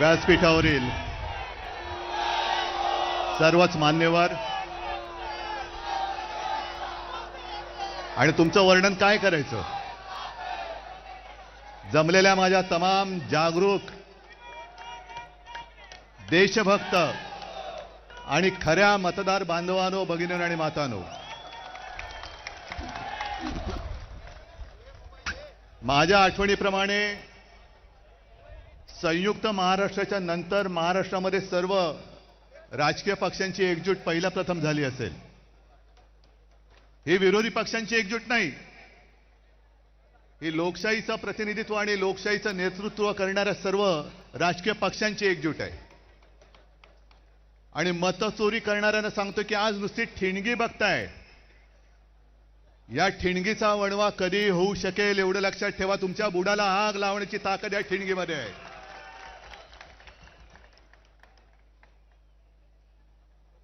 व्यासपीठावरील सर्वच मान्यवर. आणि तुमचं वर्णन काय करायचं? जमलेल्या माझ्या तमाम जागरूक देशभक्त आणि खऱ्या मतदार बांधवानो भगिनीनो आणि मातानो. माझ्या आठवणीप्रमाणे संयुक्त महाराष्ट्राच्या नंतर महाराष्ट्रामध्ये सर्व राजकीय पक्षांची एकजूट पहिल्या प्रथम झाली असेल. ही विरोधी पक्षांची एकजूट नाही. ही लोकशाहीचं प्रतिनिधित्व आणि लोकशाहीचं नेतृत्व करणाऱ्या सर्व राजकीय पक्षांची एकजूट आहे. आणि मतचोरी करणाऱ्यांना सांगतो की आज नुसती ठिणगी बघताय. या ठिणगीचा वणवा कधी होऊ शकेल एवढं लक्षात ठेवा. तुमच्या बुडाला आग लावण्याची ताकद या ठिणगीमध्ये आहे.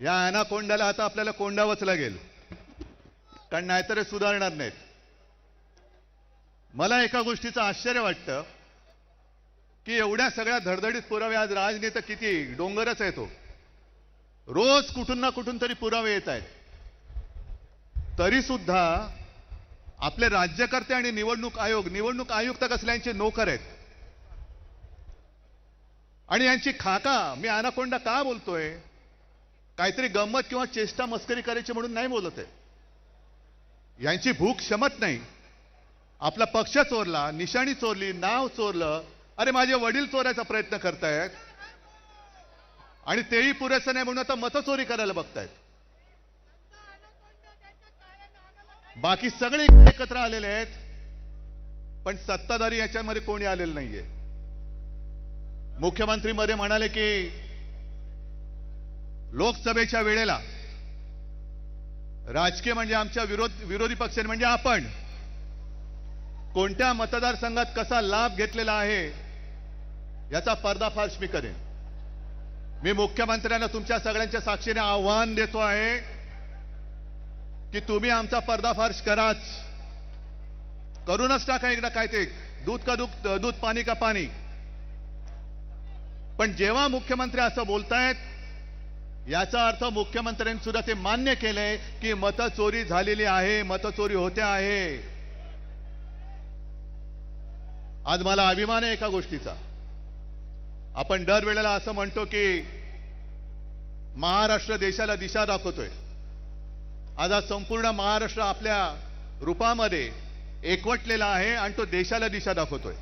या अनाकोंडाला आता आपल्याला कोंडावंच लागेल. कारण नाहीतर सुधारणार नाहीत. मला एका गोष्टीचं आश्चर्य वाटतं की एवढ्या सगळ्या धडधडीत पुरावे आज राजनेता किती डोंगरच आहे तो. रोज कुठून ना कुठून तरी पुरावे येत आहेत. तरी सुद्धा आपले राज्यकर्ते आणि निवडणूक आयोग निवडणूक आयुक्त कसल्यांचे नोकर आहेत. आणि यांची खाका मी अनाकोंडा का बोलतोय? काहीतरी गंमत किंवा चेष्टा मस्करी करायची म्हणून नाही बोलत आहे. यांची भूक क्षमत नाही. आपला पक्ष चोरला निशाणी चोरली नाव चोरलं अरे माझे वडील चोरायचा प्रयत्न करतायत. आणि तेही पुरेसं नाही म्हणून आता मतचोरी करायला बघतायत. बाकी सगळे एकत्र आलेले आहेत पण सत्ताधारी याच्यामध्ये कोणी आलेलं नाहीये. मुख्यमंत्री मध्ये म्हणाले की लोकसभेच्या वेळेला राजकीय म्हणजे आमच्या विरोध विरोधी पक्ष म्हणजे आपण. कोणत्या मतदारसंघात कसा लाभ घेतलेला आहे याचा पर्दाफाश मी करेन. मी मुख्यमंत्र्यांना तुमच्या सगळ्यांच्या साक्षीने आव्हान देतो आहे की तुम्ही आमचा पर्दाफाश कराच. करूनच टाका एकदा काय ते दूध का दूध दूध पाणी का पाणी. पण जेव्हा मुख्यमंत्री असं बोलतायत याचा अर्थ मुख्यमंत्र्यांनी सुद्धा ते मान्य केलंय की मतचोरी झालेली आहे मतचोरी होते आहे. आज मला अभिमान आहे एका गोष्टीचा. आपण दरवेळेला असं म्हणतो की महाराष्ट्र देशाला दिशा दाखवतोय. आज आज संपूर्ण महाराष्ट्र आपल्या रूपामध्ये एकवटलेला आहे आणि तो देशाला दिशा दाखवतोय.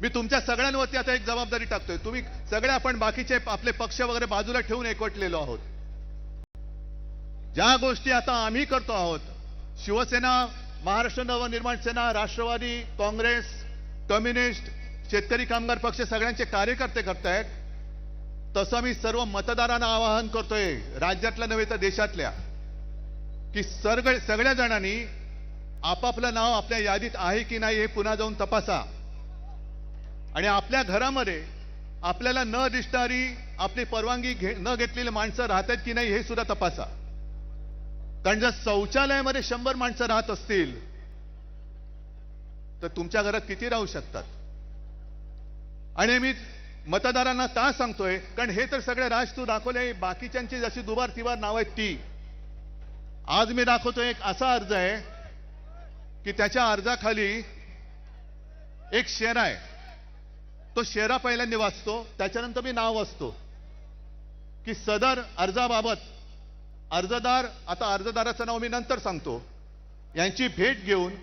मी तुमच्या सगळ्यांवरती आता एक जबाबदारी टाकतोय. तुम्ही सगळे आपण बाकीचे आपले पक्ष वगैरे बाजूला ठेवून एकवटलेलो आहोत. ज्या गोष्टी आता आम्ही करतो आहोत शिवसेना महाराष्ट्र नवनिर्माण सेना राष्ट्रवादी काँग्रेस कम्युनिस्ट शेतकरी कामगार पक्ष सगळ्यांचे कार्यकर्ते करतायत तसं मी सर्व मतदारांना आवाहन करतोय राज्यातल्या नव्हे तर देशातल्या की सगळे सगळ्या जणांनी आपापलं नाव आपल्या यादीत आहे की नाही हे पुन्हा जाऊन तपासा. आणि आपल्या घरामध्ये आपल्याला न दिसणारी आपली परवानगी घे न घेतलेली माणसं राहतात की नाही हे सुद्धा तपासा. कारण जर शौचालयामध्ये शंभर माणसं राहत असतील तर तुमच्या घरात किती राहू शकतात? आणि मी मतदारांना का सांगतोय? कारण हे तर सगळे राज तू दाखवले बाकीच्यांची जशी दुबार तिबार नाव आहेत ती. आज मी दाखवतोय एक असा अर्ज आहे की त्याच्या अर्जाखाली एक शेर आहे. तो शेरा पहिल्यांदा वाचतो त्याच्यानंतर मी नाव वाचतो. की सदर अर्जाबाबत अर्जदार आता अर्जदाराचं नाव मी नंतर सांगतो. यांची भेट घेऊन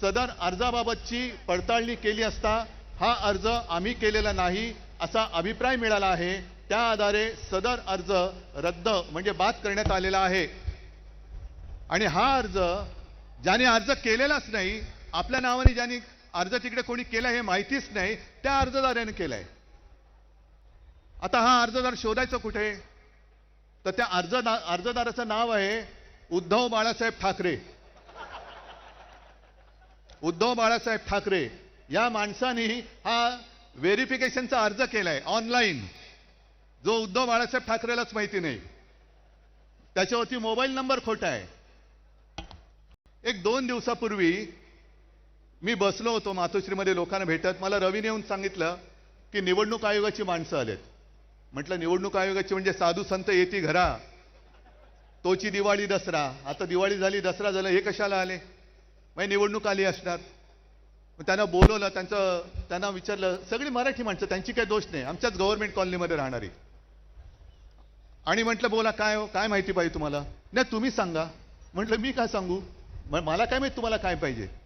सदर अर्जाबाबतची पडताळणी केली असता हा अर्ज आम्ही केलेला नाही असा अभिप्राय मिळाला आहे. त्या आधारे सदर अर्ज रद्द म्हणजे बाद करण्यात आलेला आहे. आणि हा अर्ज ज्याने अर्ज केलेलाच नाही आपल्या नावाने ज्यांनी अर्ज तिकडे कोणी केला हे माहितीच नाही त्या अर्जदाराने केलाय. आता हा अर्जदार शोधायचा कुठे? तर त्या अर्जदा अर्जदाराचं नाव आहे उद्धव बाळासाहेब ठाकरे. उद्धव बाळासाहेब ठाकरे. या माणसाने हा व्हेरिफिकेशनचा अर्ज केलाय ऑनलाईन. जो उद्धव बाळासाहेब ठाकरेलाच माहिती नाही. त्याच्यावरती मोबाईल नंबर खोटा आहे. एक दोन दिवसापूर्वी मी बसलो होतो मातोश्रीमध्ये लोकांना भेटत. मला रवीने येऊन सांगितलं की निवडणूक आयोगाची माणसं आलेत. म्हटलं निवडणूक आयोगाची म्हणजे साधू संत येती घरा. तोची दिवाळी दसरा. आता दिवाळी झाली दसरा झाला हे कशाला आले? म्हणजे निवडणूक आली असणार. मग त्यांना बोलवलं त्यांचं त्यांना विचारलं सगळी मराठी माणसं त्यांची काही दोष नाही. आमच्याच गव्हर्नमेंट कॉलनीमध्ये राहणारी. आणि म्हटलं बोला काय हो काय माहिती पाहिजे तुम्हाला? नाही तुम्ही सांगा. म्हटलं मी काय सांगू? मला काय माहिती तुम्हाला काय पाहिजे?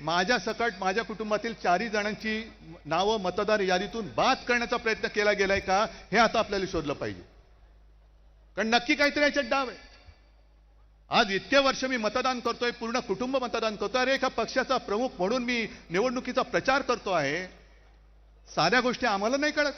माझ्या सकट माझ्या कुटुंबातील चारही जणांची नावं मतदार यादीतून बाद करण्याचा प्रयत्न केला गेलाय का हे आता आपल्याला शोधलं पाहिजे. कारण नक्की काहीतरी याच्यात डाव आहे. आज इतके वर्ष मी मतदान करतोय पूर्ण कुटुंब मतदान करतोय. अरे एका पक्षाचा प्रमुख म्हणून मी निवडणुकीचा प्रचार करतो आहे. साऱ्या गोष्टी आम्हाला नाही कळत.